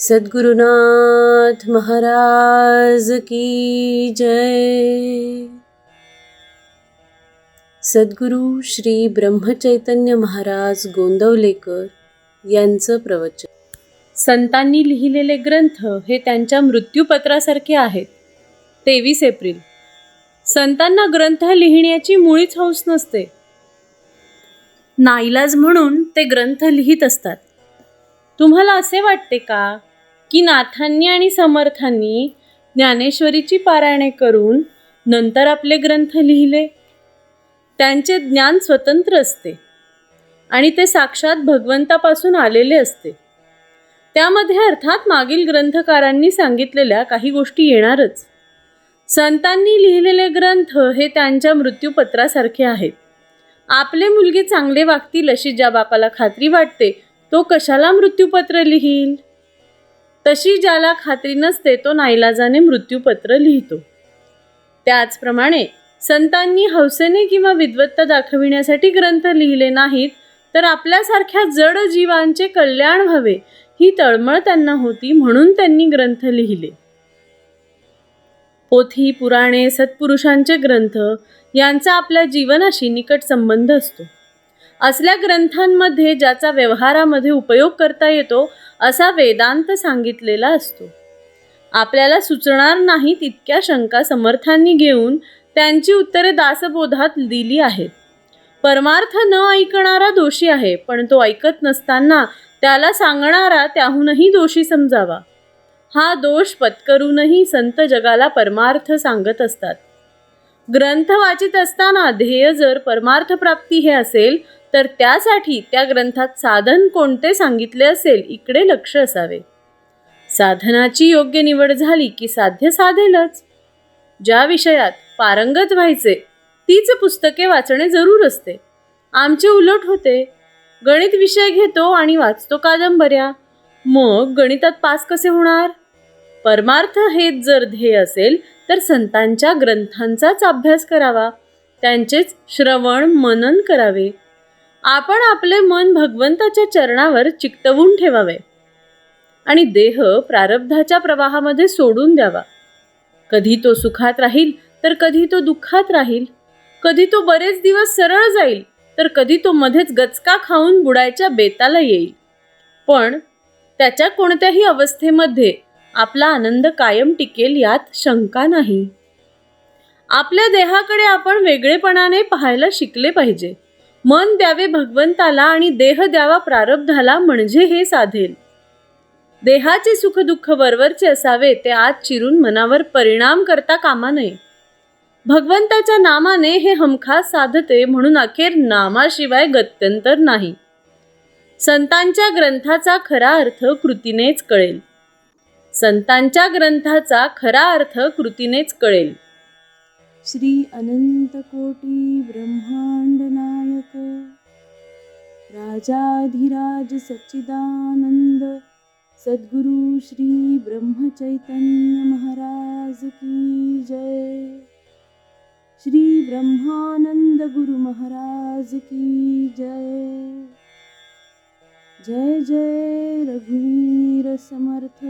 सद्गुरुनाथ महाराज की जय। सद्गुरु श्री ब्रह्मचैतन्य महाराज गोंदवलेकर यांचं प्रवचन. संतांनी लिहिलेले ग्रंथ हे त्यांच्या मृत्यूपत्रासारखे आहेत. तेवीस एप्रिल. संतांना ग्रंथ लिहिण्याची मुळीच हौस नसते. नाईलाज म्हणून ते ग्रंथ लिहित असतात. तुम्हाला असे वाटते का? की नाथांनी आणि समर्थांनी ज्ञानेश्वरीची पारायणे करून नंतर आपले ग्रंथ लिहिले. त्यांचे ज्ञान स्वतंत्र असते आणि ते साक्षात भगवंतापासून आलेले असते. त्यामध्ये अर्थात मागील ग्रंथकारांनी सांगितलेल्या काही गोष्टी येणारच. संतांनी लिहिलेले ग्रंथ हे त्यांच्या मृत्यूपत्रासारखे आहेत. आपले मुलगे चांगले वागतील अशी ज्या बापाला खात्री वाटते तो कशाला मृत्यूपत्र लिहील? तशी ज्याला खात्री नसते तो नाईलाजाने मृत्यूपत्र लिहितो. त्याचप्रमाणे संतांनी हौसेने किंवा विद्वत्ता दाखविण्यासाठी ग्रंथ लिहिले नाहीत तर आपल्यासारख्या जड जीवांचे कल्याण व्हावे ही तळमळ त्यांना होती म्हणून त्यांनी ग्रंथ लिहिले. पोथी पुराणे सत्पुरुषांचे ग्रंथ यांचा आपल्या जीवनाशी निकट संबंध असतो. असल्या ग्रंथांमध्ये ज्याचा व्यवहारामध्ये उपयोग करता येतो असा वेदांत सांगितलेला असतो. आपल्याला सुचणार नाही तितक्या शंका समर्थांनी घेऊन त्यांची उत्तरे दासबोधात दिली आहेत. परमार्थ न ऐकणारा दोषी आहे पण तो ऐकत नसताना त्याला सांगणारा त्याहूनही दोषी समजावा. हा दोष पत्करूनही संत जगाला परमार्थ सांगत असतात. ग्रंथ वाचित असताना ध्येय जर परमार्थ प्राप्ती हे असेल तर त्यासाठी त्या ग्रंथात साधन कोणते सांगितले असेल इकडे लक्ष असावे. साधनाची योग्य निवड झाली की साध्य साधेलच. ज्या विषयात पारंगत व्हायचे तीच पुस्तके वाचणे जरूर असते. आमचे उलट होते. गणित विषय घेतो आणि वाचतो कादंबऱ्या. मग गणितात पास कसे होणार? परमार्थ हेच जर ध्येय असेल तर संतांच्या ग्रंथांचाच अभ्यास करावा. त्यांचेच श्रवण मनन करावे. आपण आपले मन भगवंताच्या चरणावर चिकटवून ठेवावे. आणि देह प्रारब्धाच्या प्रवाहामध्ये सोडून द्यावा. कधी तो सुखात राहील तर कधी तो दुःखात राहील. कधी तो बरेच दिवस सरळ जाईल तर कधी तो मध्येच गचका खाऊन बुडायच्या बेताला येईल. पण त्याच्या कोणत्याही अवस्थेमध्ये आपला आनंद कायम टिकेल यात शंका नाही. आपल्या देहाकडे आपण वेगळेपणाने पाहायला शिकले पाहिजे. मन द्यावे भगवंताला आणि देह द्यावा प्रारब्धाला म्हणजे हे साधेल. देहाचे सुख दुःख वरवरचे असावे ते आत चिरून मनावर परिणाम करता कामा नये. भगवंताच्या नामाने हे हमखास साधते म्हणून अखेर नामाशिवाय गत्यंतर नाही. संतांच्या ग्रंथाचा खरा अर्थ कृतीनेच कळेल. संतांच्या ग्रंथाचा खरा अर्थ कृतीनेच कळेल. श्री अनंत कोटी ब्रह्मांड राजाधिराज सच्चिदानंद सद्गुरु श्री ब्रह्मचैतन्य महाराज की जय। श्री ब्रह्मानंद गुरु महाराज की जय। जय जय रघुवीर समर्थ।